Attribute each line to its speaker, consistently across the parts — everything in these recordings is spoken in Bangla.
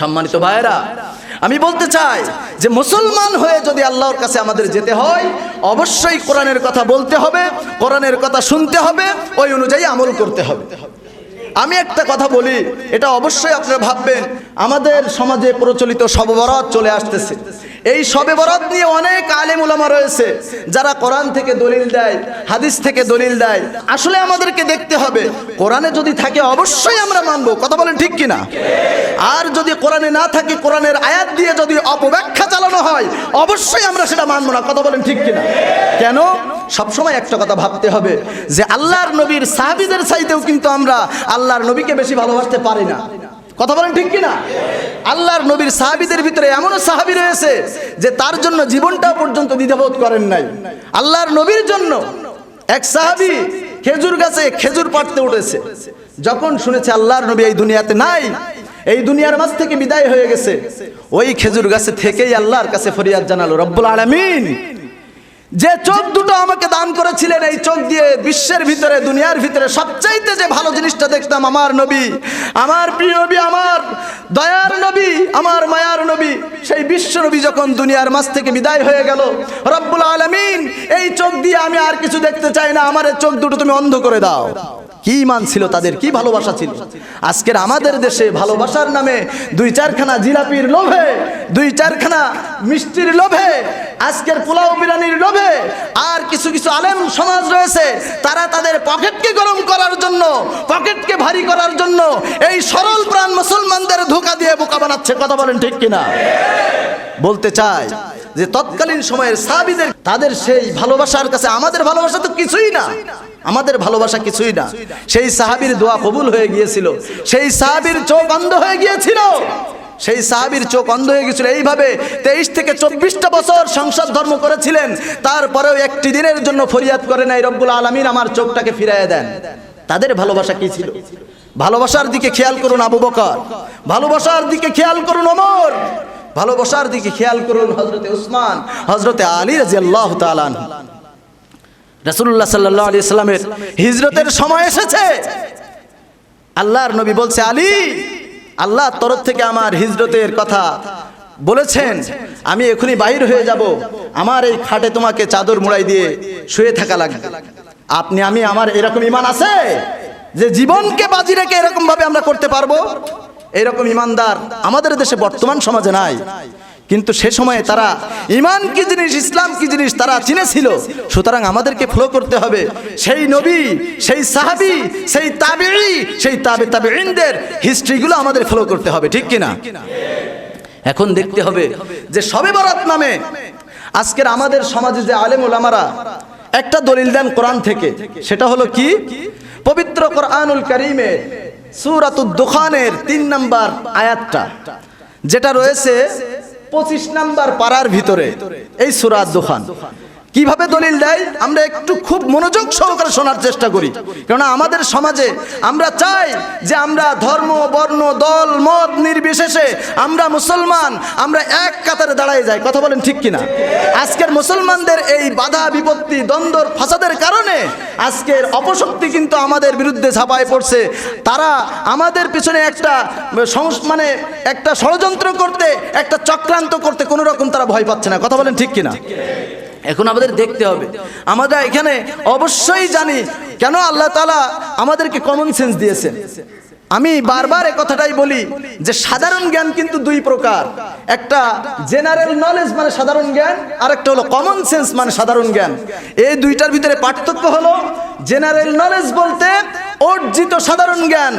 Speaker 1: সম্মানিত ভাইয়েরা, আমি বলতে চাই যে মুসলমান হয়ে যদি আল্লাহর কাছে আমাদের যেতে হয়, অবশ্যই কোরআনের কথা বলতে হবে, কোরআনের কথা শুনতে হবে, ওই অনুযায়ী আমল করতে হবে। আমি একটা কথা বলি, এটা অবশ্যই আপনারা ভাববেন, আমাদের সমাজে প্রচলিত সববরাত চলে আসতেছে। এই সবে বরাত নিয়ে অনেক আলেম উলামা রয়েছে, যারা কোরআন থেকে দলিল দেয়, হাদিস থেকে দলিল দেয়। আসলে আমাদেরকে দেখতে হবে, কোরআনে যদি থাকে অবশ্যই আমরা মানবো, কথা বলেন ঠিক কিনা? আর যদি কোরআনে না থাকে, কোরআনের আয়াত দিয়ে যদি অপব্যাখ্যা চালানো হয়, অবশ্যই আমরা সেটা মানবো না, কথা বলেন ঠিক কিনা? কেন? সবসময় একটা কথা ভাবতে হবে, যে আল্লাহর নবীর সাহাবিদের চাইতেও কিন্তু আমরা আল্লাহর নবীকে বেশি ভালোবাসতে পারি না। কথা বলেন ঠিক কিনা? আল্লাহর নবীর সাহাবিদের ভিতরে এমনও সাহাবি রয়েছে যে তার জন্য জীবনটা পর্যন্ত দ্বিধাবোধ করেন নাই। আল্লাহর নবীর জন্য এক সাহাবি খেজুর গাছে খেজুর পাড়তে উঠেছে। যখন শুনেছে আল্লাহর নবী এই দুনিয়াতে নাই, এই দুনিয়ার মাঝ থেকে বিদায় হয়ে গেছে। ওই খেজুর গাছে থেকেই আল্লাহর কাছে ফরিয়াদ জানালো, রব্বুল আলামিন যে চোখ দুটো আমাকে দান করেছিলেন, এই চোখ দিয়ে বিশ্বের ভিতরে, দুনিয়ার ভিতরে সবচাইতে যে ভালো জিনিসটা দেখতাম, আমার নবী, আমার প্রিয় নবী, আমার দয়ার নবী, আমার মায়ার নবী, সেই বিশ্ব নবী যখন দুনিয়ার মাছ থেকে বিদায় হয়ে গেল, রব্বুল আলমিন, এই চোখ দিয়ে আমি আর কিছু দেখতে চাই না, আমার চোখ দুটো তুমি অন্ধ করে দাও। কি মান ছিল, তাদের কি ভালোবাসা ছিল? আজকের আমাদের দেশে ভালোবাসার নামে দুই চারখানা জিলাপির লোভে, দুই চারখানা মিষ্টির লোভে, আজকের পোলাও বিরিয়ানির লোভে, আর কিছু কিছু আলেম সমাজ রয়েছে, তারা তাদের পকেটকে গরম করার জন্য, পকেটকে ভারী করার জন্য এই সরল প্রাণ মুসলমানদের ধোকা দিয়ে বোকা বানাচ্ছে, কথা বলেন ঠিক কিনা? বলতে চাই যে তৎকালীন সময়ের সাহাবিদের, তাদের সেই ভালোবাসার কাছে আমাদের ভালোবাসা তো কিছুই না। আমাদের ভালোবাসা কিছুই না। সেই সাহাবির দোয়া কবুল হয়ে গিয়েছিল। সেই সাহাবির চোখ অন্ধ হয়ে গিয়েছিল। সেই সাহাবির চোখ অন্ধ হয়ে গেছিল এইভাবে তেইশ থেকে চব্বিশটা বছর সংসদ ধর্ম করেছিলেন। তারপরেও একটি দিনের জন্য ফরিয়াদ করে নাই রব্বুল আলমিন, আমার চোখটাকে ফিরাইয়া দেন। তাদের ভালোবাসা কি ছিল? ভালোবাসার দিকে খেয়াল করুন আবু বকর। ভালোবাসার দিকে খেয়াল করুন ওমর। ভালোবাসার দিকে খেয়াল করুন হজরতে উসমান হজরতে আলী রাজি আল্লাহ তালান রসুল্লাহ সাল্লাহ আলি ইসলামের হিজরতের সময় এসেছে। আল্লাহর নবী বলছে, আলী, আল্লাহ তরফ থেকে আমার হিজরতের কথা বলেছেন। আমি এখনই বাহির হয়ে যাব। আমার এই খাটে তোমাকে চাদর মুড়াই দিয়ে শুয়ে থাকা লাগবে। আপনি, আমি, আমার এরকম ইমান আছে যে জীবনকে বাজি রেখে এরকম ভাবে আমরা করতে পারব? এরকম ইমানদার আমাদের দেশে বর্তমান সমাজে নাই। কিন্তু সে সময়ে তারা ইমান কি জিনিস, ইসলাম কি জিনিস তারা চিনেছিল। সুতরাং আমাদেরকে ফলো করতে হবে। সেই নবী, সেই সাহাবি, সেই তাবেঈ, সেই তাবে তাবেঈনদের হিস্ট্রিগুলো আমাদের ফলো করতে হবে, ঠিক কিনা? এখন দেখতে হবে যে সবে বরাত নামে আজকের আমাদের সমাজে যে আলেম ওলামারা একটা দলিল দেন কোরআন থেকে, সেটা হলো কি? পবিত্র কোরআনুল করিমে সুরাতুদ দোকানের তিন নাম্বার আয়াতটা যেটা রয়েছে পঁচিশ নাম্বার পাড়ার ভিতরে এই সুরাত দোকান কীভাবে দলিল দেয়? আমরা একটু খুব মনোযোগ সহকারে শোনার চেষ্টা করি। কেননা আমাদের সমাজে আমরা চাই যে আমরা ধর্ম, বর্ণ, দল, মত নির্বিশেষে আমরা মুসলমান, আমরা এক কাতারে দাঁড়ায় যাই। কথা বলেন ঠিক কিনা? আজকের মুসলমানদের এই বাধা, বিপত্তি, দ্বন্দ্বর, ফাসাদের কারণে আজকের অপশক্তি কিন্তু আমাদের বিরুদ্ধে ঝাঁপায় পড়ছে। তারা আমাদের পিছনে একটা মানে একটা ষড়যন্ত্র করতে, একটা চক্রান্ত করতে কোনো রকম তারা ভয় পাচ্ছে না। কথা বলেন ঠিক কিনা? এখন আমাদের দেখতে হবে। আমরা এখানে অবশ্যই জানি কেন আল্লাহ তালা আমাদেরকে কমন সেন্স দিয়েছেন। আমি বারবার এ কথাটাই বলি যে সাধারণ জ্ঞান কিন্তু দুই প্রকার। একটা জেনারেল নলেজ মানে সাধারণ জ্ঞান, আর একটা হলো কমন সেন্স মানে সাধারণ জ্ঞান। এই দুইটার ভিতরে পার্থক্য হলো জেনারেল নলেজ বলতে অর্জিত সাধারণ জ্ঞান।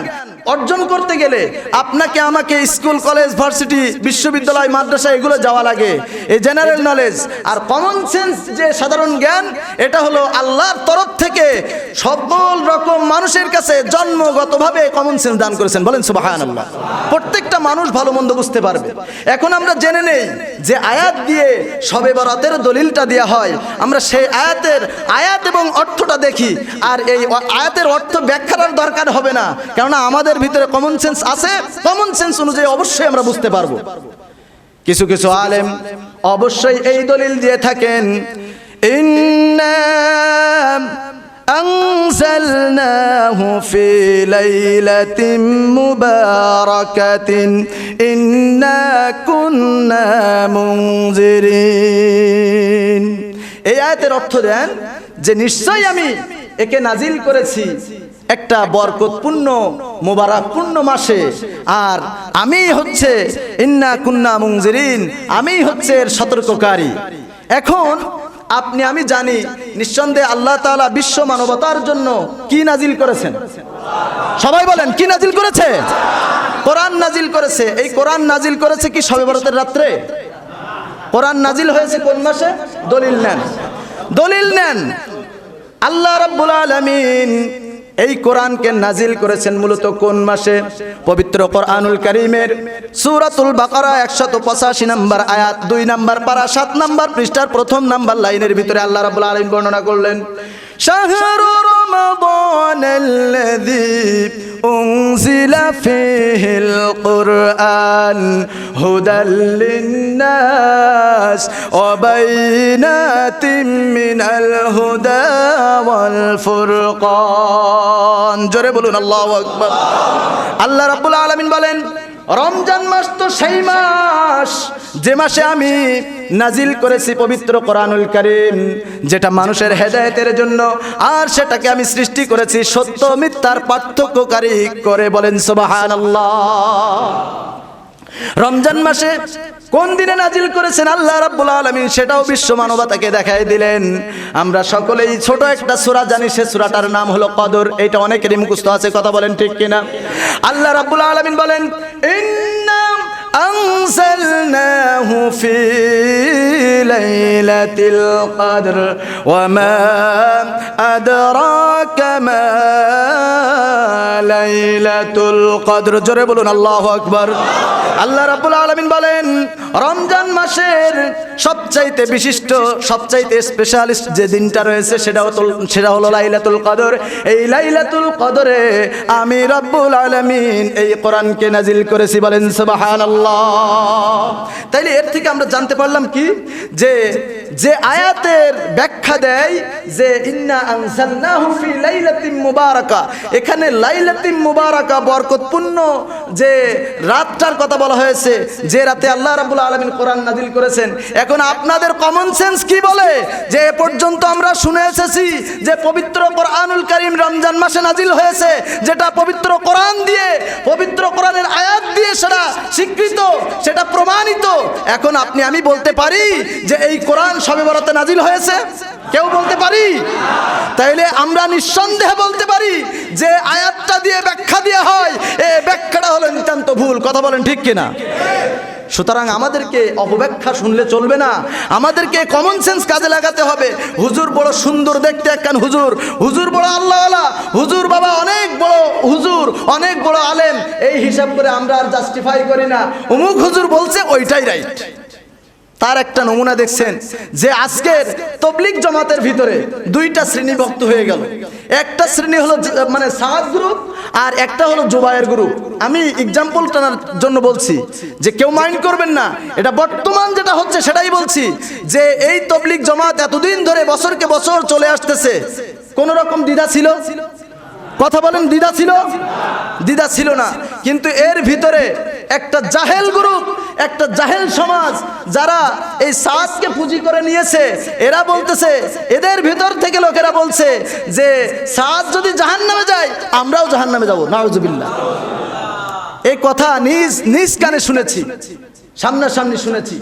Speaker 1: অর্জন করতে গেলে আপনাকে আমাকে স্কুল, কলেজ, ভার্সিটি, বিশ্ববিদ্যালয়, মাদ্রাসা এগুলো যাওয়া লাগে। এই জেনারেল নলেজ আর কমন সেন্স যে সাধারণ জ্ঞান, এটা হলো আল্লাহর তরফ থেকে সকল রকম মানুষের কাছে জন্মগতভাবে কমন সেন্স দান করেছেন। বলেন সুবাহান আল্লাহ প্রত্যেকটা মানুষ ভালো মন্দ বুঝতে পারবে। এখন আমরা জেনে নেই যে আয়াত দিয়ে সবে বরাতের দলিলটা দেওয়া হয়। আমরা সেই আয়াতের আয়াত এবং অর্থটা দেখি। আর এই আয়াতের অর্থ ব্যাখ্যার দরকার হবে না। কেননা আমাদের ভিতরে কমন সেন্স আছে কমন সেন্স অনুযায়ী অবশ্যই আমরা বুঝতে পারবো কিছু কিছু আলেম অবশ্যই এই দলিল দিয়ে থাকেন ইন্না أنزلناه في ليلة مباركة إنا كنا منذرين এই আয়াতের অর্থ দেন যে নিশ্চয় আমি একে নাজিল করেছি একটা বরকতপূর্ণ মোবারকপূর্ণ মাসে। আর আমি হচ্ছে ইন্না কুন্না মুংজিরিন আমি হচ্ছে এর সতর্ককারী। এখন আপনি আমি জানি নিঃসন্দেহে আল্লাহ তাআলা বিশ্ব মানবতার জন্য কি নাজিল করেছেন? সবাই বলেন কি নাজিল করেছে? কোরআন নাজিল করেছে। এই কোরআন নাজিল করেছে কি সবে বরাতের রাত্রে? কোরআন নাজিল হয়েছে কোন মাসে? দলিল নেন। দলিল নেন। আল্লাহ রাব্বুল আলামিন এই কোরআনকে নাজিল করেছেন মূলত কোন মাসে? পবিত্র কোরআনুল করিমের সুরাতুল বাকারা একশত পঁচাশি নাম্বার আয়াত, দুই নাম্বার পারা, সাত নাম্বার পৃষ্ঠার প্রথম নাম্বার লাইনের ভিতরে আল্লাহ রাবুল আলিম বর্ণনা করলেন শাহরু رمضان الذي أنزل فيه القرآن هدى للناس وبينات من الهدى والفرقان جرب الله أكبر الله رب العالمين بلين রমজান মাস তো সেই মাস, যে মাসে আমি নাজিল করেছি পবিত্র কোরআনুল করিম, যেটা মানুষের হেদায়তের জন্য, আর সেটাকে আমি সৃষ্টি করেছি সত্য মিথ্যার পার্থক্যকারী করে বলেন সুবহানাল্লাহ। রমজান মাসে কোন দিনে নাজিল করেছেন আল্লাহ রাব্বুল আলামিন সেটাও বিশ্ব মানবতাকে দেখাই দিলেন। আমরা সকলেই ছোট একটা সূরা জানি, সে সূরাটার নাম হলো কদর। এটা অনেকেরই মুখস্থ আছে, কথা বলেন ঠিক কিনা? আল্লাহ রাব্বুল আলামিন বলেন, ইন্না أنزلناه في ليلة القدر وما أدراك ما ليلة القدر জোরে বলুন আল্লাহু আকবার আল্লাহ রাব্বুল আলামিন বলেন রমজান মাসের সবচাইতে বিশিষ্ট সবচাইতে স্পেশালিস্ট যে দিনটা রয়েছে সেটাও তো সেটা হলো লাইলাতুল কদর এই লাইলাতুল কদরে আমি রব্বুল আলামিন এই কোরআনকে নাজিল করেছি বলেন তাইলে এর থেকে আমরা জানতে পারলাম কি? যে যে আয়াতের ব্যাখ্যা দেয় যে, ইন্না লাইলাতিন মুবারাকা। এখানে লাইলাতিন মুবারাকা বরকতপূর্ণ যে রাতটার কথা বলা হয়েছে, যে রাতে আল্লাহ রাব্বুল আলামিন কোরআন নাজিল করেছেন। এখন আপনাদের কমন সেন্স কি বলে? যে এ পর্যন্ত আমরা শুনে এসেছি যে পবিত্র কোরআনুল কারীম রমজান মাসে নাজিল হয়েছে, যেটা পবিত্র কোরআন দিয়ে, পবিত্র কোরআনের আয়াত দিয়ে সেটা স্বীকৃত সেটা প্রমাণিত। এখন আপনি, আমি বলতে পারি যে এই কোরআন সবে বরাতে নাজিল হয়েছে। কেউ বলতে পারি? তাইলে আমরা নিঃসন্দেহে বলতে পারি যে আয়াতটা দিয়ে ব্যাখ্যা দেওয়া হয়। এ ব্যাখ্যাটা হলো নিতান্ত ভুল। কথা বলেন ঠিক কিনা? সুতরাং আমাদেরকে অপব্যাখ্যা শুনলে চলবে না। আমাদেরকে কমন সেন্স কাজে লাগাতে হবে। হুজুর বড় সুন্দর দেখতে একখান হুজুর। হুজুর বড় আল্লাহ হুজুর বাবা অনেক বড় হুজুর, অনেক বড় আলেম। এই হিসাব করে আমরা আর জাস্টিফাই করি না। অমুক হুজুর বলছে ওইটাই রাইট তার একটা নমুনা দেখছেন যে আজকের তবলিক জমাতের ভিতরে দুইটা শ্রেণি ভক্ত হয়ে গেল। একটা শ্রেণি হলো মানে সাদ গ্রুপ আর একটা হলো জুবায়ের গ্রুপ আমি এক্সাম্পল টানার জন্য বলছি যে কেউ মাইন্ড করবেন না, এটা বর্তমান যেটা হচ্ছে সেটাই বলছি যে এই তবলিক জমাত এতদিন ধরে বছরকে বছর চলে আসতেছে। কোন রকম দ্বিধা ছিল? কথা বলেন, দ্বিধা ছিল? দ্বিধা ছিল না। কিন্তু এর ভিতরে একটা জাহেল গ্রুপ, একটা জাহেল সমাজ, যারা এই সাতকে পুঁজি করে নিয়েছে, এরা বলতেছে, এদের ভিতর থেকে লোকেরা বলছে যে সাজ যদি জাহান নামে যায়, আমরাও জাহান নামে যাব। নাউজুবিল্লাহ। এই কথা নিজ নিজ কানে শুনেছি, সামনাসামনি শুনেছি।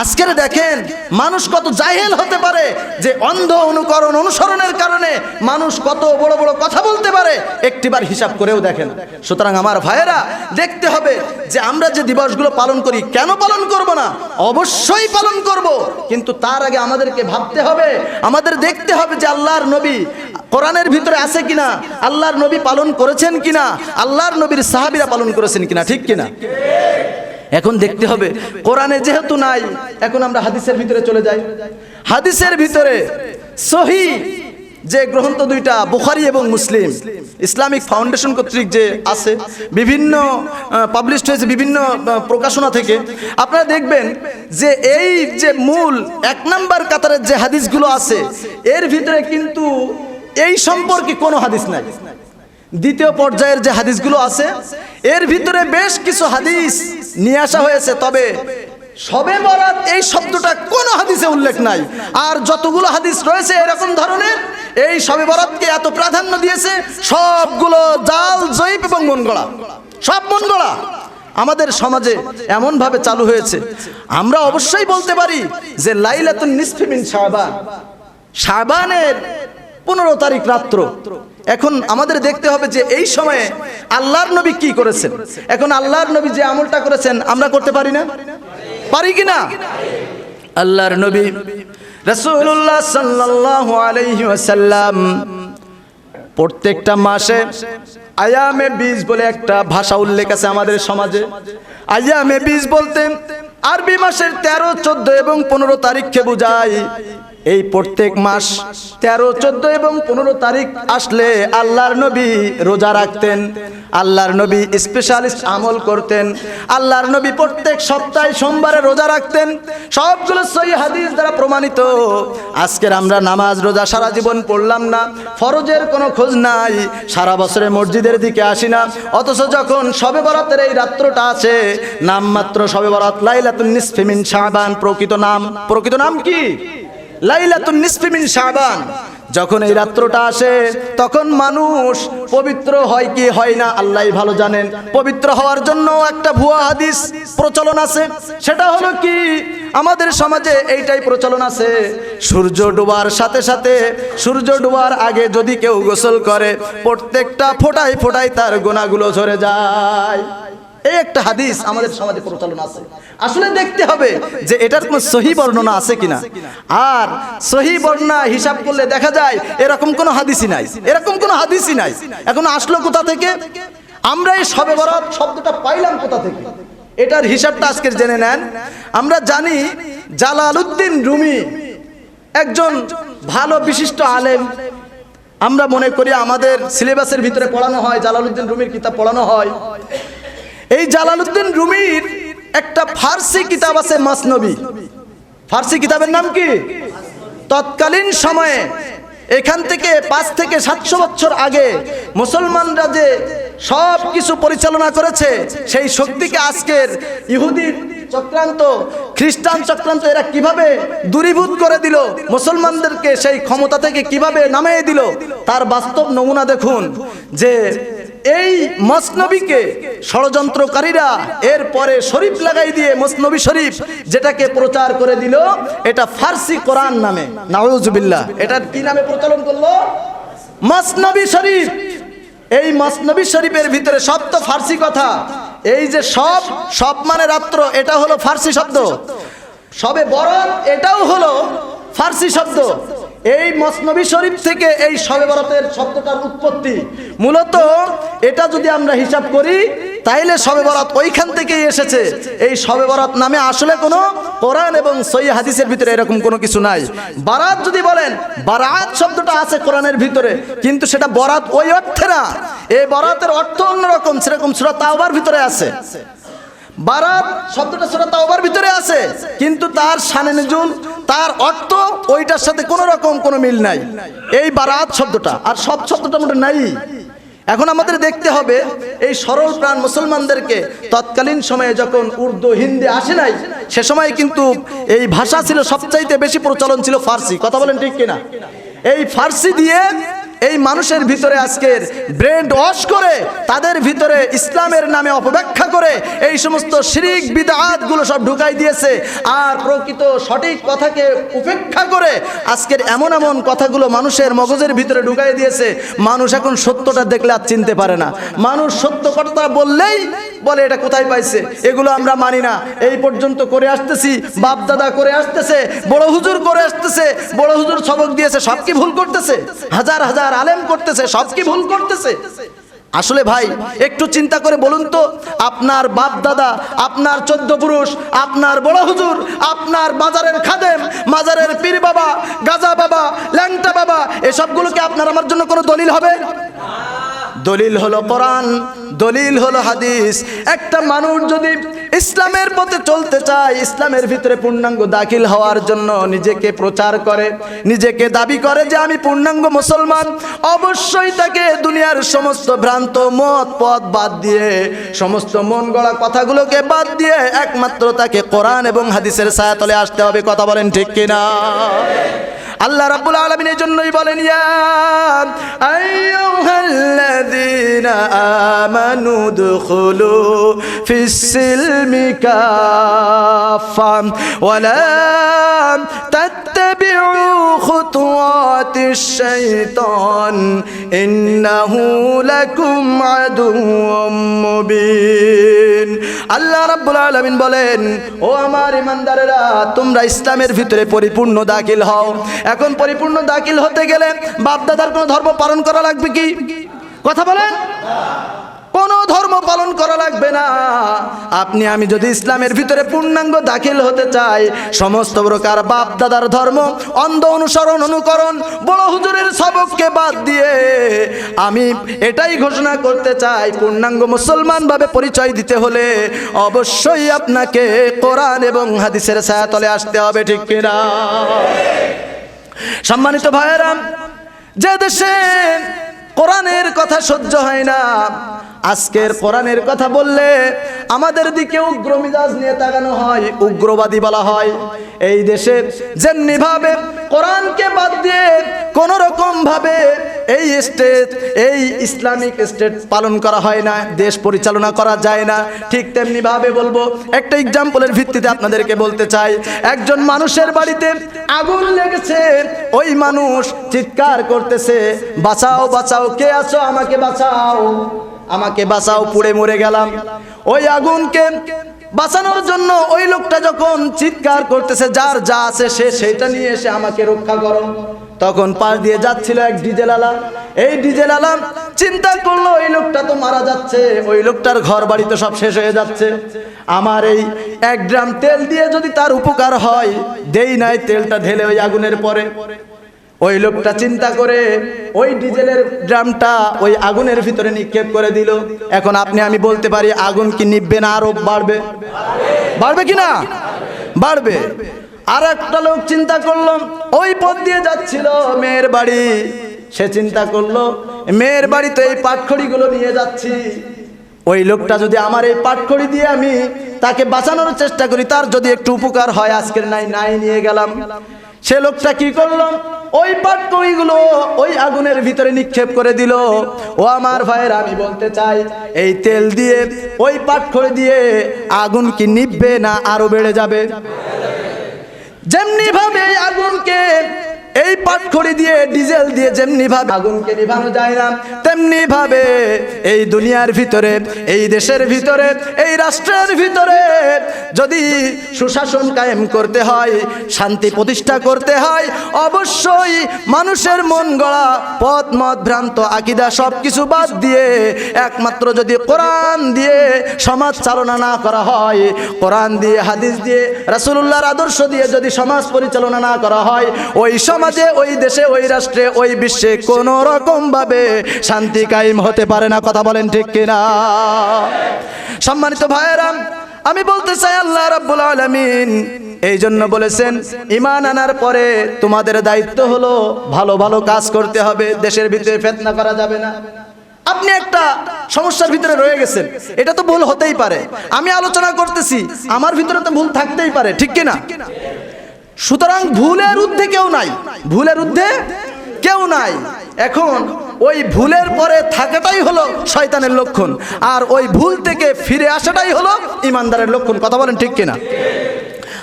Speaker 1: আজকের দেখেন, মানুষ কত জাহেল হতে পারে যে অন্ধ অনুকরণ অনুসরণের কারণে মানুষ কত বড় বড় কথা বলতে পারে, একটিবার হিসাব করেও দেখেন। সুতরাং আমার ভাইয়েরা, দেখতে হবে যে আমরা যে দিবসগুলো পালন করি, কেন পালন করব না? অবশ্যই পালন করব, কিন্তু তার আগে আমাদেরকে ভাবতে হবে, আমাদের দেখতে হবে যে আল্লাহর নবী কোরআনের ভিতরে আছে কিনা, আল্লাহর নবী পালন করেছেন কিনা, আল্লাহর নবীর সাহাবিরা পালন করেছেন কিনা, ঠিক কিনা? এখন দেখতে হবে, কোরআনে যেহেতু নাই, এখন আমরা হাদিসের ভিতরে চলে যাই। হাদিসের ভিতরে সহি যে গ্রন্থ দুইটা বুখারি এবং মুসলিম, ইসলামিক ফাউন্ডেশন কর্তৃক যে আছে, বিভিন্ন পাবলিশড হয়েছে বিভিন্ন প্রকাশনা থেকে, আপনারা দেখবেন যে এই যে মূল এক নাম্বার কাতারের যে হাদিসগুলো আছে, এর ভিতরে কিন্তু এই সম্পর্কে কোনো হাদিস নাই। দ্বিতীয় পর্যায়ের যে হাদিসগুলো আছে, এর ভিতরে বেশ কিছু হাদিস নিয়ে আসা হয়েছে, তবে সবে বরাত এই শব্দটা কোনো হাদিসে উল্লেখ নাই। আর যতগুলো হাদিস রয়েছে এরকম ধরনের, এই সবে বরাতকে এত প্রাধান্য দিয়েছে সবগুলো জাল, জৈব এবং মন গড়া। সব মন গড়া। আমাদের সমাজে এমনভাবে চালু হয়েছে। আমরা অবশ্যই বলতে পারি যে লাইলাতুন নিসফিমিন শাবান। শাবানের পনেরো তারিখ রাত্র। এখন আমাদের দেখতে হবে যে এই সময়ে আল্লাহর নবী কি করেছেন। এখন আল্লাহর নবী যে আমলটা করেছেন, আমরা করতে পারি না? পারি কিনা? আল্লাহর নবী রসুল্লাহ সাল্লাহ ওয়াসাল্লাম প্রত্যেকটা মাসে আয়ামে বীজ বলে একটা ভাষা উল্লেখ আছে আমাদের সমাজে। আয়ামে বীজ বলতেন আরবি মাসের তেরো, চোদ্দ এবং পনেরো তারিখকে বোঝায় এই প্রত্যেক মাস তেরো, চোদ্দ এবং পনেরো তারিখ আসলে আল্লাহর নবী রোজা রাখতেন, আল্লাহর নবী স্পেশালিস্ট আমল করতেন, আল্লাহর নবী প্রত্যেক সপ্তাহে সোমবারে রোজা রাখতেন, সবগুলো সহি হাদিস দ্বারা প্রমাণিত। আজকের আমরা নামাজ, রোজা সারা জীবন পড়লাম না, ফরজের কোনো খোঁজ নাই, সারা বছরে মসজিদের দিকে আসি না, অথচ যখন সবে বরাতের এই রাত্রটা আছে, নামমাত্র সবে বরাত লাইলাতুন নিসফিমিন শাবান, প্রকৃত নাম প্রকৃত নাম কি? যখন এই রাত্রটা আসে, তখন মানুষ পবিত্র হয় কি হয় না, আল্লাহ ভালো জানেন। পবিত্র হওয়ার জন্য একটা ভুয়া হাদিস প্রচলন আছে। সেটা হলো কি, আমাদের সমাজে এইটাই প্রচলন আছে। সূর্য ডোবার সাথে সাথে, সূর্য ডোবার আগে যদি কেউ গোসল করে, প্রত্যেকটা ফোটায় ফোটায় তার গোনাগুলো ঝরে যায়। এই একটা হাদিস আমাদের সমাজে প্রচলন আছে। আসলে দেখতে হবে যে এটার কোনো সহি বর্ণনা আছে কিনা। আর সহি বর্ণনা হিসাব করলে দেখা যায় এরকম কোনো হাদিসই নাই। এরকম কোনো হাদিসই নাই। এখন আসলো কোথা থেকে? আমরা এই সবে বরাত শব্দটা পাইলাম কোথা থেকে? এটার হিসাবটা আজকের জেনে নেন। আমরা জানি জালালউদ্দিন রুমি একজন ভালো বিশিষ্ট আলেম। আমরা মনে করি আমাদের সিলেবাসের ভিতরে পড়ানো হয়, জালালউদ্দিন রুমির কিতাব পড়ানো হয়। এই জালালউদ্দিন রুমির একটা ফার্সি কিতাব আছে মাসনবী। ফার্সি কিতাবের নাম কি? তৎকালীন সময়ে এখান থেকে পাঁচ থেকে সাতশো বছর আগে মুসলমানরা যে সব কিছু পরিচালনা করেছে, সেই শক্তিকে আজকের ইহুদির চক্রান্ত, খ্রিস্টান চক্রান্ত এরা কীভাবে দূরীভূত করে দিল, মুসলমানদেরকে সেই ক্ষমতা থেকে কীভাবে নামিয়ে দিল, তার বাস্তব নমুনা দেখুন যে এই মসনবীকে ষড়যন্ত্রকারীরা এর পরে শরীফ লাগাই দিয়ে মসনবী শরীফ যেটাকে প্রচার করে দিল, এটা ফার্সি কোরআন নামে। নাউজুবিল্লাহ। এটা কি নামে প্রচলন করল? মসনবী শরীফ। এই মসনবী শরীফের ভিতরে সব তো ফার্সি কথা। এই যে সব সব মানে রাত্র, এটা হলো ফার্সি শব্দ। সবে বরত এটাও হলো ফার্সি শব্দ। এই মসনবী শরীফ থেকে এই শবে বরাতের শব্দটার উৎপত্তি। মূলত এটা যদি আমরা হিসাব করি, তাইলে শবে বরাত ওইখান থেকেই এসেছে। এই শবে বরাত নামে আসলে কোনো কোরআন এবং সই হাদিসের ভিতরে এরকম কোনো কিছু নাই। বারাত যদি বলেন, বারাত শব্দটা আছে কোরআনের ভিতরে, কিন্তু সেটা বরাত ওই অর্থে না। এই বরাতের অর্থ অন্যরকম, সেরকম সুরা তাওবার ভিতরে আছে। বারাত শব্দটা সেটা তাওবার ভিতরে আছে, কিন্তু তার শানে নজুল, তার অর্থ ওইটার সাথে কোনো রকম কোনো মিল নাই। এই বারাত শব্দটা, আর সব শব্দটা মোটে নাই। এখন আমাদের দেখতে হবে, এই সরল প্রাণ মুসলমানদেরকে তৎকালীন সময়ে যখন উর্দু, হিন্দি আসে নাই, সে সময় কিন্তু এই ভাষা ছিল সবচাইতে বেশি প্রচলন ছিল ফার্সি। কথা বলেন ঠিক কিনা? এই ফার্সি দিয়ে এই মানুষের ভিতরে আজকের ব্রেন ওয়াশ করে, তাদের ভিতরে ইসলামের নামে অপব্যাখ্যা করে, এই সমস্ত শিরিক বিদাতগুলো সব ঢুকাই দিয়েছে আর প্রকৃত সঠিক কথাকে উপেক্ষা করে আজকের এমন এমন কথাগুলো মানুষের মগজের ভিতরে ঢুকাই দিয়েছে। মানুষ এখন সত্যটা দেখলে আর চিনতে পারে না। মানুষ সত্য কথা বললেই বলে, এটা কোথায় পাইছে? এগুলো আমরা মানি না। এই পর্যন্ত করে আসতেছি বাপ দাদা করে আসতেছে, বড় হুজুর করে আসতেছে, বড় হুজুর সবক দিয়েছে, সব কি ভুল করতেছে? হাজার হাজার আলেম করতেছে, সব কি ভুল করতেছে? আসলে ভাই, একটু চিন্তা করে বলুন তো, আপনার বাপ দাদা আপনার চোদ্দ পুরুষ, আপনার বড় হুজুর, আপনার বাজারের খাদেম, মাজারের পীর বাবা, গাজা বাবা, ল্যাংটা বাবা এসবগুলোকে আপনার আমার জন্য কোনো দলিল হবে? দলিল হলো কোরআন। দলিল হলো হাদিস। একটা মানুষ যদি ইসলামের পথে চলতে চায়, ইসলামের ভিতরে পূর্ণাঙ্গ দাখিল হওয়ার জন্য নিজেকে প্রচার করে, নিজেকে দাবি করে যে আমি পূর্ণাঙ্গ মুসলমান, অবশ্যই তাকে দুনিয়ার সমস্ত ভ্রান্ত মত পথ বাদ দিয়ে, সমস্ত মন গড়া কথাগুলোকে বাদ দিয়ে একমাত্র তাকে কোরআন এবং হাদিসের ছায়াতলে আসতে হবে। কথা বলেন ঠিক কিনা? আল্লাহ রাব্বুল আলামিন এই জন্যই বলেন, ইয়া আইয়ুহাল্লাযীনা দুখুলু ফিস সিলমি কাফা ওয়ালা তাত্তাবিউ খুতুওয়াতিশ শাইতান ইন্নাহু লাকুম আদুউম মুবিন আল্লাহ রাব্বুল আলামিন বলেন, ও আমার ইমানদারেরা তোমরা ইসলামের ভিতরে পরিপূর্ণ দাখিল হও। এখন পরিপূর্ণ দাখিল হতে গেলে বাপদাদার কোনো ধর্ম পালন করা লাগবে কি? কথা বলেন? কোনো ধর্ম পালন করা লাগবে না। আপনি, আমি যদি ইসলামের ভিতরে পূর্ণাঙ্গ দাখিল হতে চাই, সমস্ত প্রকার বাপ দাদার ধর্ম, অন্ধ অনুসরণ, অনুকরণ, বড় হুজুরের সবককে বাদ দিয়ে আমি এটাই ঘোষণা করতে চাই, পূর্ণাঙ্গ মুসলমান ভাবে পরিচয় দিতে হলে অবশ্যই আপনাকে কোরআন এবং হাদিসের ছায়াতলে আসতে হবে, ঠিক কিনা? সম্মানিত ভাইয়েরা, যে দেশে কোরআনের কথা সহ্য হয় না আজকের কোরআনের কথা বললে আমাদের দিকে উগ্র মিজাজ নিয়ে তাকানো হয়, উগ্রবাদী বলা হয়। এই দেশে যেমনি ভাবে কোরআনকে বাদ দিয়ে কোন রকম ভাবে এই স্টেট, এই ইসলামিক স্টেট পালন করা হয় না, দেশ পরিচালনা করা যায় না। ঠিক তেমনি ভাবে বলব, একটা এক্সাম্পলের ভিত্তিতে আপনাদেরকে বলতে চাই, একজন মানুষের বাড়িতে আগুন লেগেছে, ওই মানুষ চিৎকার করতেছে, বাঁচাও বাঁচাও, কে আছো আমাকে বাঁচাও? আমাকে বাঁচাও, পুড়ে মরে গেলাম। ওই আগুনকে বাঁচানোর জন্য ওই লোকটা যখন চিৎকার করতেছে, যার যা আছে সে সেটা নিয়ে এসে আমাকে রক্ষা করো। তখন পাশ দিয়ে যাচ্ছিল এক ডিজেল আলা এই ডিজেল আলা চিন্তা করল ওই লোকটা তো মারা যাচ্ছে, ওই লোকটার ঘর বাড়ি তো সব শেষ হয়ে যাচ্ছে। আমার এই এক গ্রাম তেল দিয়ে যদি তার উপকার হয়, দেই নাই তেলটা ঢেলে ওই আগুনের পরে। ওই লোকটা চিন্তা করে ওই ডিজেলের ড্রামটা ওই আগুনের ভিতরে নিক্ষেপ করে দিল। এখন আপনি, আমি বলতে পারি আগুন কি নিববে না, আরও বাড়বে? বাড়বে কি না? বাড়বে। আর একটা লোক চিন্তা করল, ওই পথ দিয়ে যাচ্ছিল মেয়ের বাড়ি। সে চিন্তা করল, মেয়ের বাড়িতে এই পাটখড়িগুলো নিয়ে যাচ্ছি। ওই লোকটা যদি আমার এই পাটখড়ি দিয়ে আমি তাকে বাঁচানোর চেষ্টা করি, তার যদি একটু উপকার হয়, আজকের নাই নাই নিয়ে গেলাম। সে লোকটা কি করল? ওই পাটকড়িগুলো ওই আগুনের ভিতরে নিক্ষেপ করে দিল। ও আমার ভাইয়ের, আমি বলতে চাই, এই তেল দিয়ে, ওই পাটখড়ি দিয়ে আগুন কি নিববে না আরও বেড়ে যাবে? যেমনি ভাবে আগুনকে এই পাটখড়ি দিয়ে ডিজেল দিয়ে যেমনি ভাবে আগুনকে নিভানো যায় না, তেমনি ভাবে এই দুনিয়ার ভিতরে, এই দেশের ভিতরে, এই রাষ্ট্রের ভিতরে যদি সুশাসন কায়েম করতে হয়, শান্তি প্রতিষ্ঠা করতে হয়, অবশ্যই মানুষের মন গড়া পথ, মত, ভ্রান্ত, আকিদা সব কিছু বাদ দিয়ে, একমাত্র যদি কোরআন দিয়ে সমাজ চালনা না করা হয়, কোরআন দিয়ে, হাদিস দিয়ে, রাসূলুল্লাহর আদর্শ দিয়ে যদি সমাজ পরিচালনা না করা হয়, ওই সমাজে ওই দেশে, ওই রাষ্ট্রে, ওই বিশ্বে কোনো রকম ভাবে শান্তি কায়েম হতে পারে না, কথা বলেন ঠিক কিনা? সম্মানিত ভাইয়েরাম আমি বলতে চাই আল্লাহ রাব্বুল আলামিন এই জন্য বলেছেন ইমান আনার পরে তোমাদের দায়িত্ব হলো ভালো ভালো কাজ করতে হবে, দেশের ভিতরে ফেতনা করা যাবে না। আপনি একটা সমস্যার ভিতরে রয়ে গেছেন, এটা তো ভুল হতেই পারে। আমি আলোচনা করতেছি, আমার ভিতরে তো ভুল থাকতেই পারে, ঠিক কিনা? সুতরাং ভুলের ঊর্ধ্বে কেউ নাই। ভুলের ঊর্ধ্বে কেউ নাই। এখন ওই ভুলের পরে থাকাটাই হলো শয়তানের লক্ষণ। আর ওই ভুল থেকে ফিরে আসাটাই হলো ইমানদারের লক্ষণ। কথা বলেন ঠিক কিনা?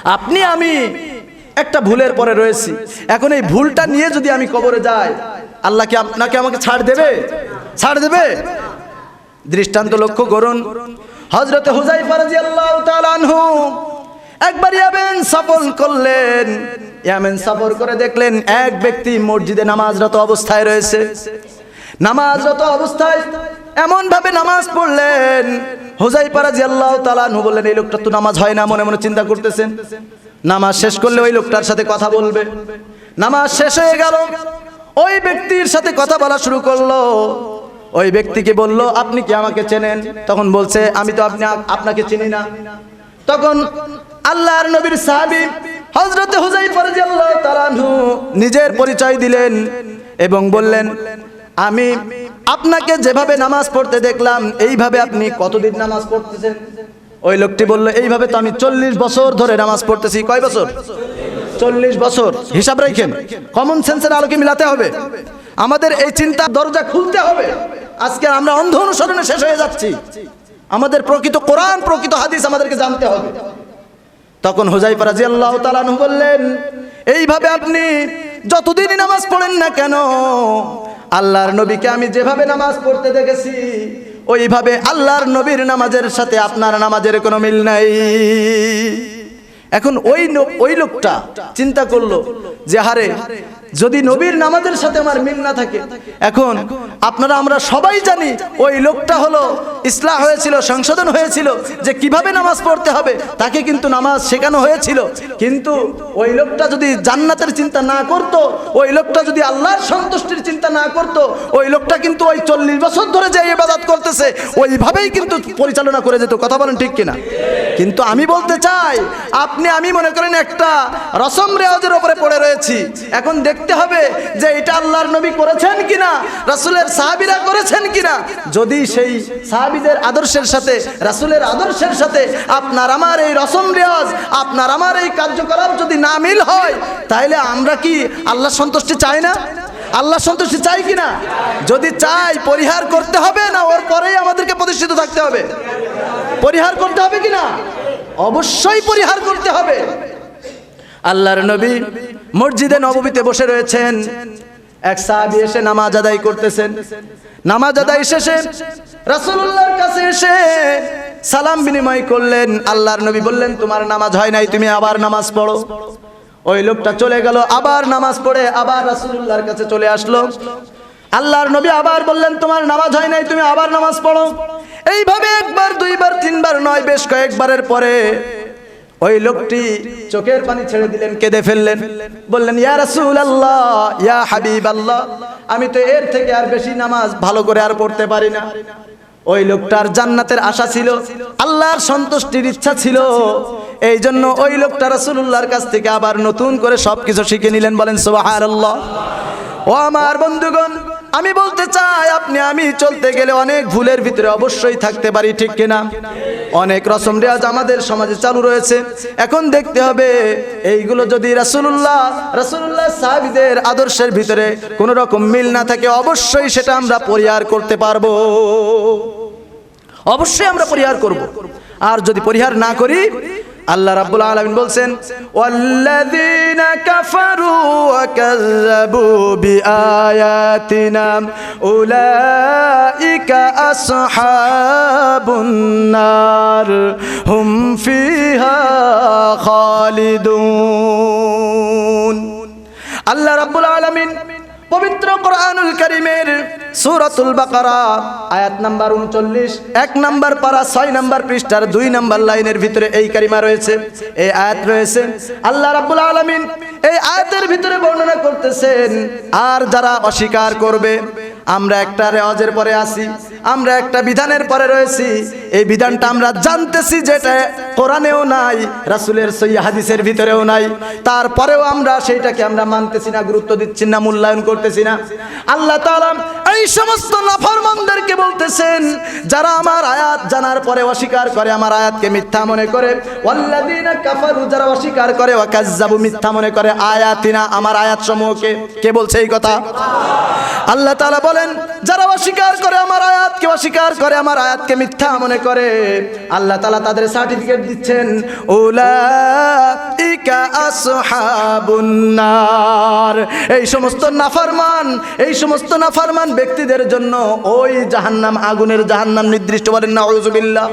Speaker 1: আপনি, আমি একটা ভুলের পরে রয়েছি। এখন এই ভুলটা নিয়ে যদি আমি কবরে যাই, আল্লাহ কি আপনাকে আমাকে ছাড় দেবে? ছাড় দেবে? দৃষ্টান্ত লক্ষ্য করুন। হজরত হুজাইফা রাদিয়াল্লাহু তাআলা আনহু একবার ইয়ামেন সফর করলেন। ইয়ামেন সফর করে দেখলেন এক ব্যক্তি মসজিদে নামাজরত অবস্থায় রয়েছে। নামাজরত অবস্থায় এমন ভাবে নামাজ পড়লেন। হুজাইফা রাদিয়াল্লাহু তাআলা আনহু বললেন, এই লোকটা তো নামাজ হয় না, মনে মনে চিন্তা করতেছেন। নামাজ শেষ করলে ওই লোকটার সাথে কথা বলবে। নামাজ শেষ হয়ে গেল। ওই ব্যক্তির সাথে কথা বলা শুরু করল। ওই ব্যক্তিকে বলল, আপনি কি আমাকে চেনেন? তখন বলছে, আমি তো আপনি, আপনাকে চিনি না। তখন আল্লাহর নবীর সাহাবী রাদিয়াল্লাহু তাআলা আনহু নিজের পরিচয় দিলেন এবং বললেন, আমি আপনাকে যেভাবে নামাজ পড়তে দেখলাম, এইভাবে আপনি কতদিন নামাজ পড়তেছেন? ওই লোকটি বলল, এইভাবে তো আমি চল্লিশ বছর ধরে নামাজ পড়তেছি। কয় বছর? চল্লিশ বছর। হিসাব রাখেন। কমন সেন্সের আলোকে মিলাতে হবে। আমাদের এই চিন্তা দরজা খুলতে হবে। আজকে আমরা অন্ধ অনুসরণে শেষ হয়ে যাচ্ছি। আমাদের প্রকৃত কোরআন, প্রকৃত হাদিস আমাদেরকে জানতে হবে। তখন হোজাই পারাজি আল্লাহ তালানু বললেন, এইভাবে আপনি যতদিনই নামাজ পড়েন না কেন, আল্লাহর নবীকে আমি যেভাবে নামাজ পড়তে দেখেছি, ওইভাবে আল্লাহর নবীর নামাজের সাথে আপনার নামাজের কোনো মিল নাই। এখন ওই ওই লোকটা চিন্তা করল যে হারে যদি নবীর নামাজের সাথে আমার মিল না থাকে, এখন আপনারা আমরা সবাই জানি ওই লোকটা হলো ইসলাম হয়েছিল, সংশোধন হয়েছিল যে কীভাবে নামাজ পড়তে হবে, তাকে কিন্তু নামাজ শেখানো হয়েছিল। কিন্তু ওই লোকটা যদি জান্নাতের চিন্তা না করত, ওই লোকটা যদি আল্লাহর সন্তুষ্টির চিন্তা না করত, ওই লোকটা কিন্তু ওই চল্লিশ বছর ধরে যে ইবাদত করতেছে, ওইভাবেই কিন্তু পরিচালনা করে যেত, কথা বলেন ঠিক কিনা? কিন্তু আমি বলতে চাই, আপনি আমি মনে করেন একটা রসম রেওয়াজের উপরে পড়ে রয়েছি। এখন দেখতে হবে যে এটা আল্লাহর নবী করেছেন কিনা, রাসূলের সাহাবিরা করেছেন কিনা। যদি সেই সাহাবীদের আদর্শের সাথে, রাসূলের আদর্শের সাথে আপনার আমার এই রসম রেওয়াজ, আপনার আমার এই কার্যকলাপ যদি না মিল হয় তাহলে আমরা কি আল্লাহ সন্তুষ্টি চাই না? আল্লাহ সন্তুষ্টি চাই কিনা? যদি চাই, পরিহার করতে হবে না, ওর পরেই আমাদেরকে প্রতিষ্ঠিত থাকতে হবে। পরিহার করতে হবে কিনা? অবশ্যই পরিহার করতে হবে। আল্লাহর নবী মসজিদে নববীতে বসে রয়েছেন। এক সাহাবী এসে নামাজ আদায় করতেছেন। নামাজ আদায় শেষে রাসূলুল্লাহর কাছে এসে সালাম বিনিময় করলেন। আল্লাহর নবী বললেন, তোমার নামাজ হয় নাই, তুমি আবার নামাজ পড়ো। ওই লোকটা চলে গেল, আবার নামাজ পড়ে, আবার রাসূলুল্লাহর কাছে চলে আসলো। আল্লাহর নবী আবার বললেন, তোমার নামাজ হয় নাই, তুমি আবার নামাজ পড়ো। এইভাবে একবার, দুইবার, তিনবার, নয়, বেশ কয়েকবারের পরে ওই লোকটি চোখের পানি ছেড়ে দিলেন, কেঁদে ফেললেন। বললেন, ইয়া রাসূল আল্লাহ ইয়া হাবিব আল্লাহ আমি তো এর থেকে আর বেশি নামাজ ভালো করে আর পড়তে পারি না। ওই লোকটার জান্নাতের আশা ছিল, আল্লাহর সন্তুষ্টির ইচ্ছা ছিল। এই জন্য ওই লোকটা রাসূলুল্লাহর কাছ থেকে আবার নতুন করে সবকিছু শিখে নিলেন, বলেন, সুবহানাল্লাহ। ও আমার বন্ধুগণ আমি বলতে চাই, আপনি, আমি চলতে গেলে অনেক ভুলের ভিতরে অবশ্যই থাকতে পারি, ঠিক কিনা? অনেক রসম রেওয়াজ আমাদের সমাজে চালু রয়েছে। এখন দেখতে হবে, এইগুলো যদি রাসূলুল্লাহ রাসূলুল্লাহ সাহাবীদের আদর্শের ভিতরে কোনো রকম মিল না থাকে, অবশ্যই সেটা আমরা পরিহার করতে পারব। অবশ্যই আমরা পরিহার করব। আর যদি পরিহার না করি আল্লাহ রাব্বুল আলামিন বলছেন, ওয়াল্লাযীনা কাফারু ওয়া কাযযাবু বিআয়াতিনা, উলাইকা আসহাবুন নার, হুম ফিহা খালিদুন। আল্লাহ রাব্বুল আলামিন পবিত্র কোরআনুল কারীমের সূরাতুল বাকারা, আয়াত নাম্বার 39 এক নাম্বার পারা, ছয় নাম্বার পৃষ্ঠার দুই নাম্বার লাইনের ভিতরে এই কারিমা রয়েছে। এই আয়াত রয়েছে, আল্লাহ রাব্বুল আলামিন এই আয়াতের ভিতরে বর্ণনা করতেছেন, আর যারা অস্বীকার করবে, আমরা একটা রেওয়াজের পরে আসি আমরা একটা বিধানের পরে রয়েছি। এই বিধানটা আমরা জানতেছি যেটা কোরআনেও নাই, রাসুলের সই হাদিসের ভিতরেও নাই। তারপরেও আমরা সেইটাকে আমরা মানতেছি না, গুরুত্ব দিচ্ছি না, মূল্যায়ন করতেছি না। আল্লাহ তাআলা এই সমস্ত নাফরমানদেরকে বলতেছেন, যারা আমার আয়াত জানার পরে অস্বীকার করে, আমার আয়াতকে মিথ্যা মনে করে। ওয়াল্লাযীনা কাফারু, যারা অস্বীকার করে ওয়া কাযযাবু মিথ্যা মনে করে। আয়াতিনা, আমার আয়াত সমূহকে কে বলছে এই কথা? আল্লাহ তাআলা বলেন, যারা অস্বীকার করে, আমার আয়াতকে অস্বীকার করে, আমার আয়াতকে মিথ্যা মনে করে, আল্লাহ তাআলা তাদের সার্টিফিকেট দিচ্ছেন। উলাইকা আসহাবুন এই সমস্ত নাফারমান, এই সমস্ত নাফারমান ব্যক্তিদের জন্য ওই জাহান্নাম, আগুনের জাহান্নাম নির্দিষ্ট বলেন নাউযুবিল্লাহ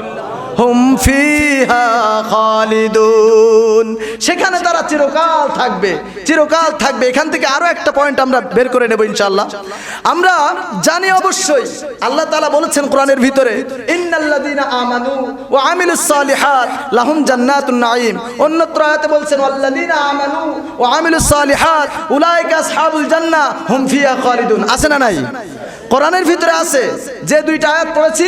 Speaker 1: হুম ফিহা খালিদুন। সেখানে তারা চিরকাল থাকবে চিরকাল থাকবে। এখান থেকে আরও একটা পয়েন্ট আমরা বের করে নেব ইনশাআল্লাহ। আমরা জানি অবশ্যই, আল্লাহ তাআলা বলেছেন কোরআনের ভিতরে, ইন্নাল্লাযীনা আমানু ওয়া আমিলুস সালিহাত, লাহুম জান্নাতুন নাঈম। অন্যত্র আয়াতে বলছেন ওয়াল্লাযীনা আমানু ওয়া আমিলুস সালিহাত, উলাইকা আসহাবুল জান্নাহ হুম ফিহা খালিদুন। আছে না নাই? কোরআনের ভিতরে আছে, যে দুইটা আয়াত পড়েছি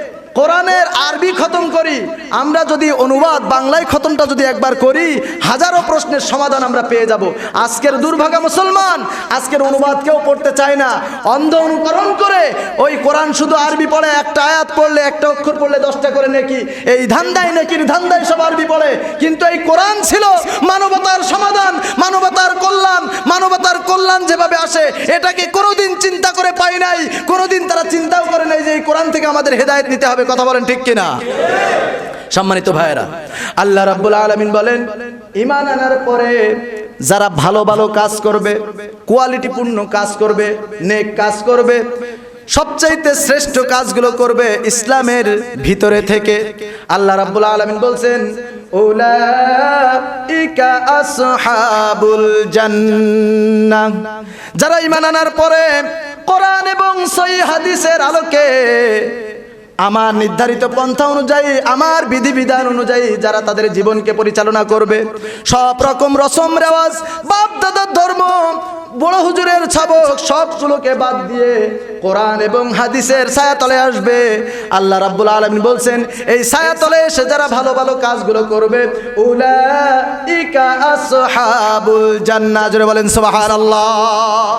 Speaker 1: কোরআনের আরবি খতম করি, আমরা যদি অনুবাদ, বাংলায় খতমটা যদি একবার করি, হাজারো প্রশ্নের সমাধান আমরা পেয়ে যাব। আজকের দুর্ভাগা মুসলমান, আজকের অনুবাদ কেউ পড়তে চায় না। অন্ধ অনুকরণ করে ওই কোরআন শুধু আরবি পড়ে, একটা আয়াত পড়লে, একটা অক্ষর পড়লে দশটা করে নেকি। এই ধান্দায় নেকির ধান্দায় সব আরবি পড়ে। কিন্তু এই কোরআন ছিল মানবতার সমাধান, মানবতার কল্যাণ মানবতার কল্যাণ যেভাবে আসে, এটাকে কোনোদিন চিন্তা করে পাই নাই। কোনোদিন তারা চিন্তাও করে নাই যে এই কোরআন থেকে আমাদের হেদায়েত নিতে হবে। কথা বলেন ঠিক কিনা? সম্মানিত ভাইয়েরা, আল্লাহ রাব্বুল আলামিন বলেন, ঈমান আনার পরে যারা ভালো ভালো কাজ করবে, কোয়ালিটিপূর্ণ কাজ করবে, নেক কাজ করবে, সবচাইতে শ্রেষ্ঠ কাজগুলো করবে ইসলামের ভিতরে থেকে, আল্লাহ রাব্বুল আলামিন বলছেন, উলাইকা আসহাবুল জান্নাহ। যারা ঈমান আনার পরে কোরআন এবং সহিহ হাদিসের আলোকে আমার নির্ধারিত পন্থা অনুযায়ী, আমার বিধিবিধান অনুযায়ী যারা তাদের জীবনকে পরিচালনা করবে। সব রকম রসম রেওয়াজ বাপ দাদার ধর্ম, বড় হুজুরের ছাবক সবগুলোকে বাদ দিয়ে কোরআন এবং হাদিসের ছায়াতলে আসবে। আল্লাহ রাব্বুল আলামিন বলছেন, এই ছায়াতলে এসে যারা ভালো ভালো কাজগুলো করবে, উলাইকা আসহাবুল জান্নাহ। জোরে বলেন, সুবহানাল্লাহ।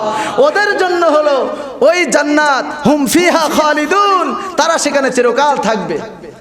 Speaker 1: ওদের জন্য হলো, ওই জান্নাত, হুম ফিহা খালিদুন, তারা সেখানে চিরকাল থাকবে।